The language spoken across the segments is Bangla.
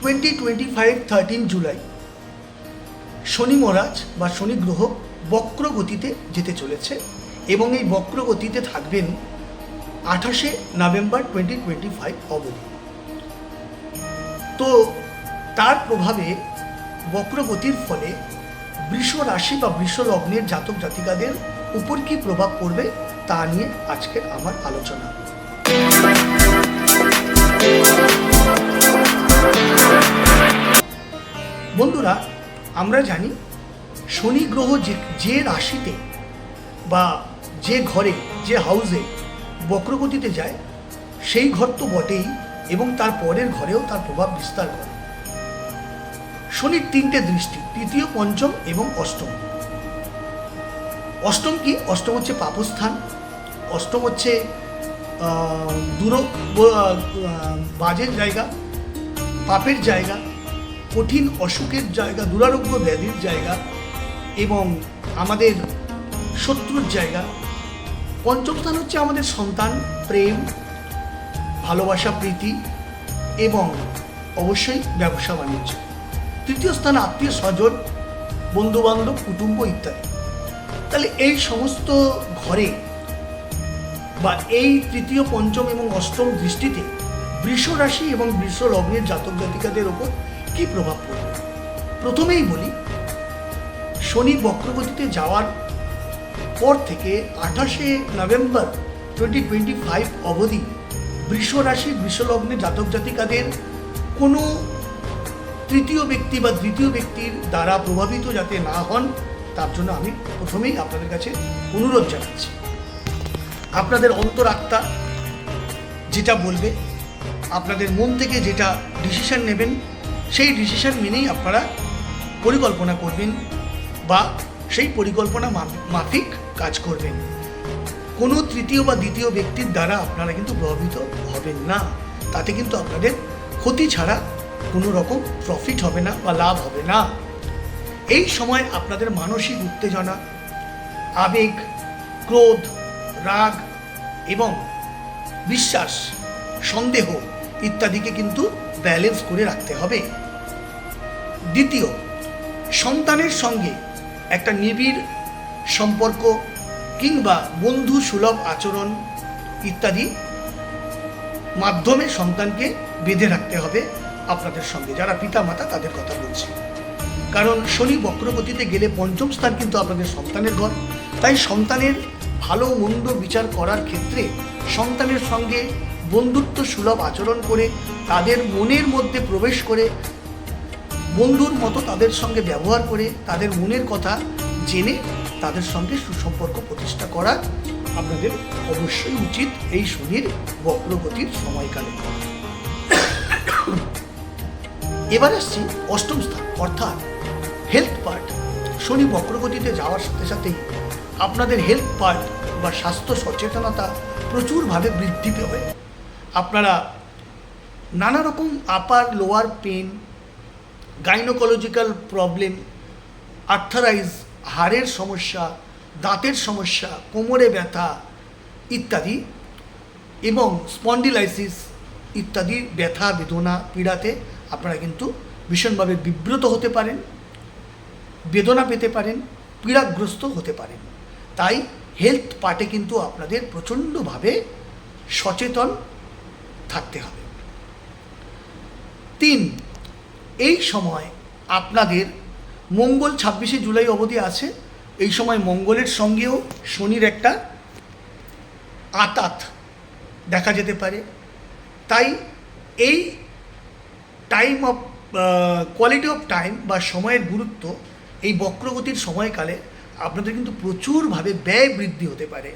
Twenty twenty five thirteen July Shani Maharaj বা শনি গ্রহ বক্র গতিতে যেতে চলেছে এবং এই বক্র গতিতে থাকবেন আঠাশে নভেম্বর টোয়েন্টি টোয়েন্টি ফাইভ অবধি। তো তার প্রভাবে বক্রগতির ফলে বৃষ রাশি বা বৃষ লগ্নের জাতক জাতিকাদের উপর কি প্রভাব পড়বে তা নিয়ে আজকে আমার আলোচনা। বন্ধুরা, আমরা জানি শনি গ্রহ যে যে রাশিতে বা যে ঘরে, যে হাউসে বক্রগতিতে যায়, সেই ঘর তো বটেই এবং তার পরের ঘরেও তার প্রভাব বিস্তার করে। শনির তিনটে দৃষ্টি, তৃতীয়, পঞ্চম এবং অষ্টম। অষ্টম কি? অষ্টম হচ্ছে পাপস্থান, অষ্টম হচ্ছে দূর বাজের জায়গা, পাপের জায়গা কঠিন অসুখের জায়গা, দুরারোগ্য ব্যাধির জায়গা এবং আমাদের শত্রুর জায়গা। পঞ্চম স্থান হচ্ছে আমাদের সন্তান, প্রেম, ভালোবাসা, প্রীতি এবং অবশ্যই ব্যবসা বাণিজ্য। তৃতীয় স্থান আত্মীয় স্বজন, বন্ধুবান্ধব, কুটুম্ব ইত্যাদি। তাহলে এই সমস্ত ঘরে বা এই তৃতীয়, পঞ্চম এবং অষ্টম দৃষ্টিতে বৃষ রাশি এবং বৃষ লগ্নের জাতক জাতিকাদের ওপর কি প্রভাব পড়বে প্রথমেই বলি, শনি বক্রগতিতে যাওয়ার পর থেকে আঠাশে নভেম্বর টোয়েন্টি টোয়েন্টি ফাইভ অবধি বৃষ রাশি, বৃষ লগ্নে জাতক জাতিকাদের কোনো তৃতীয় ব্যক্তি বা দ্বিতীয় ব্যক্তির দ্বারা প্রভাবিত যাতে না হন, তার জন্য আমি প্রথমেই আপনাদের কাছে অনুরোধ জানাচ্ছি। আপনাদের অন্তরাত্মা যেটা বলবে, আপনাদের মন থেকে যেটা ডিসিশন নেবেন সেই ডিসিশন মেনেই আপনারা পরিকল্পনা করবেন বা সেই পরিকল্পনা মাফ- মাফিক কাজ করবেন। কোনো তৃতীয় বা দ্বিতীয় ব্যক্তির দ্বারা আপনারা কিন্তু প্রভাবিত হবেন না। তাতে কিন্তু আপনাদের ক্ষতি ছাড়া কোনো রকম প্রফিট হবে না বা লাভ হবে না। এই সময় আপনাদের মানসিক উত্তেজনা, আবেগ, ক্রোধ, রাগ এবং বিশ্বাস, সন্দেহ ইত্যাদিকে কিন্তু ব্যালেন্স করে রাখতে হবে। দ্বিতীয়, সন্তানের সঙ্গে একটা নিবিড় সম্পর্ক কিংবা বন্ধু সুলভ আচরণ ইত্যাদি মাধ্যমে সন্তানকে বেঁধে রাখতে হবে আপনাদের সঙ্গে। যারা পিতা মাতা তাদের কথা বলছি। কারণ শনি বক্রগতিতে গেলে পঞ্চম স্থান কিন্তু আপনাদের সন্তানের ঘর। তাই সন্তানের ভালো মন্দ বিচার করার ক্ষেত্রে সন্তানের সঙ্গে বন্ধুত্ব সুলভ আচরণ করে তাদের মনের মধ্যে প্রবেশ করে, বন্ধুর মতো তাদের সঙ্গে ব্যবহার করে, তাদের মনের কথা জেনে তাদের সঙ্গে সুসম্পর্ক প্রতিষ্ঠা করা আপনাদের অবশ্যই উচিত এই শনির বক্রগতির সময়কালে। এবার আসছি অষ্টম স্থান, অর্থাৎ হেলথ পার্ট শনি বক্রগতিতে যাওয়ার সাথে সাথেই আপনাদের হেলথ পার্ট বা স্বাস্থ্য সচেতনতা প্রচুরভাবে বৃদ্ধি পাবে আপনারা রকম upper lower pain gynaecological problem arthritis হাড়ের সমস্যা, দাঁতের সমস্যা, কোমরে ব্যথা ইত্যাদি এবং স্পন্ডিলাইসিস ইত্যাদি ব্যথা, বেদনা, পীড়াতে আপনারা কিন্তু ভীষণভাবে বিব্রত হতে পারেন, বেদনা পেতে পারেন, পীড়াগ্রস্ত হতে পারেন। তাই হেলথ পার্টে কিন্তু আপনাদের প্রচণ্ডভাবে সচেতন থাকতে হবে। তিন, এই সময় আপনাদের মঙ্গল ছাব্বিশে জুলাই অবধি আছে। এই সময় মঙ্গলের সঙ্গেও শনির একটা আতাত দেখা যেতে পারে। তাই এই time of quality of time বা সময়ের গুরুত্ব এই বক্রগতির সময়কালে আপনাদের কিন্তু প্রচুরভাবে ব্যয় বৃদ্ধি হতে পারে।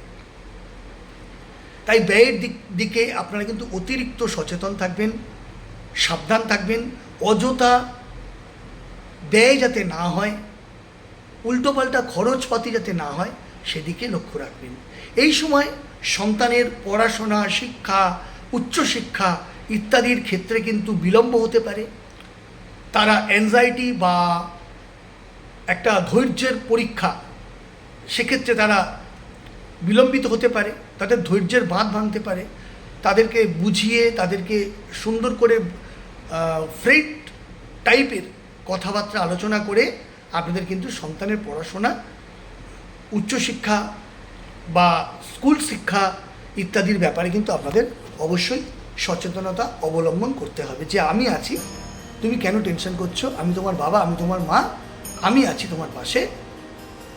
তাই ব্যয়ের দিক, দিকে আপনারা কিন্তু অতিরিক্ত সচেতন থাকবেন, সাবধান থাকবেন, অযথা ব্যয় যাতে না হয়, উল্টোপাল্টা খরচপাতি যাতে না হয়, সেদিকে লক্ষ্য রাখবেন। এই সময় সন্তানের পড়াশোনা, শিক্ষা, উচ্চশিক্ষা ইত্যাদির ক্ষেত্রে কিন্তু বিলম্ব হতে পারে। তারা অ্যাংজাইটি বা একটা ধৈর্যের পরীক্ষা, সেক্ষেত্রে তারা বিলম্বিত হতে পারে, তাদের ধৈর্যের বাঁধ ভাঙতে পারে, তাদেরকে বুঝিয়ে, তাদেরকে সুন্দর করে ফ্রেট টাইপের কথাবার্তা আলোচনা করে আপনাদের কিন্তু সন্তানের পড়াশোনা, উচ্চশিক্ষা বা স্কুল শিক্ষা ইত্যাদির ব্যাপারে কিন্তু আপনাদের অবশ্যই সচেতনতা অবলম্বন করতে হবে। যে আমি আছি, তুমি কেন টেনশন করছ? আমি তোমার বাবা, আমি তোমার মা, আমি আছি তোমার পাশে।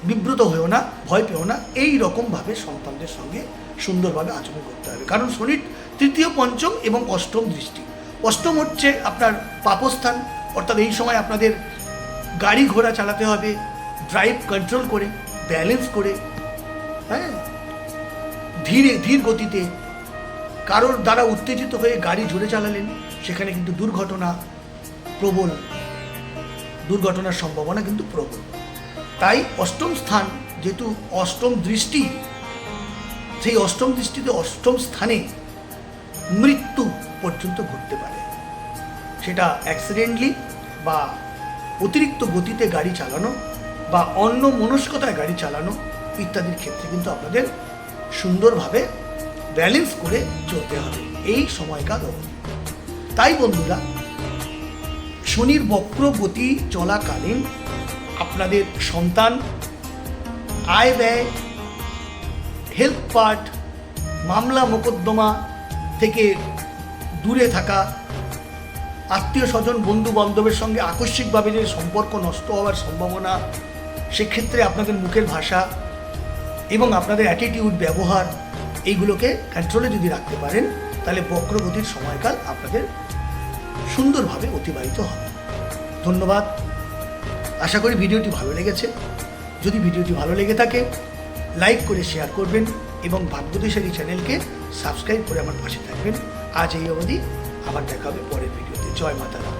বিব্রত হয়েও না, ভয় পেও না, এই রকমভাবে সন্তানদের সঙ্গে সুন্দরভাবে আচরণ করতে হবে। কারণ শনির তৃতীয় পঞ্চম এবং অষ্টম দৃষ্টি। অষ্টম হচ্ছে আপনার পাপস্থান, অর্থাৎ এই সময় আপনাদের গাড়ি ঘোড়া চালাতে হবে ড্রাইভ কন্ট্রোল করে ব্যালেন্স করে হ্যাঁ? ধীরে, ধীর গতিতে কারোর দ্বারা উত্তেজিত হয়ে গাড়ি জোরে চালালেন, সেখানে কিন্তু দুর্ঘটনা প্রবল। দুর্ঘটনার সম্ভাবনা কিন্তু প্রবল। তাই অষ্টম স্থান যেহেতু অষ্টম দৃষ্টি, সেই অষ্টম দৃষ্টিতে অষ্টম স্থানে মৃত্যু পর্যন্ত ঘটতে পারে। সেটা অ্যাক্সিডেন্টলি বা অতিরিক্ত গতিতে গাড়ি চালানো বা অন্য মনস্কতায় গাড়ি চালানো ইত্যাদির ক্ষেত্রে কিন্তু আপনাদের সুন্দরভাবে ব্যালেন্স করে চলতে হবে এই সময়কাল তাই বন্ধুরা, শনির বক্র গতি চলাকালীন আপনাদের সন্তান, আয় ব্যয় হেলথ পার্ট মামলা মোকদ্দমা থেকে দূরে থাকা, আত্মীয় স্বজন, বন্ধু বান্ধবের সঙ্গে আকস্মিকভাবে যে সম্পর্ক নষ্ট হওয়ার সম্ভাবনা, সেক্ষেত্রে আপনাদের মুখের ভাষা এবং আপনাদের অ্যাটিটিউড ব্যবহার এইগুলোকে কন্ট্রোলে যদি রাখতে পারেন, তাহলে বক্রগতির সময়কাল আপনাদের সুন্দরভাবে অতিবাহিত হবে। ধন্যবাদ। আশা করি ভিডিওটি ভালো লেগেছে। যদি ভিডিওটি ভালো লেগে থাকে, লাইক করে শেয়ার করবেন এবং ভাগ্যদেশালী চ্যানেলকে সাবস্ক্রাইব করে আমার পাশে থাকবেন। আজ এই অবধি, আবার দেখা হবে পরের ভিডিওতে। জয় মাতারা।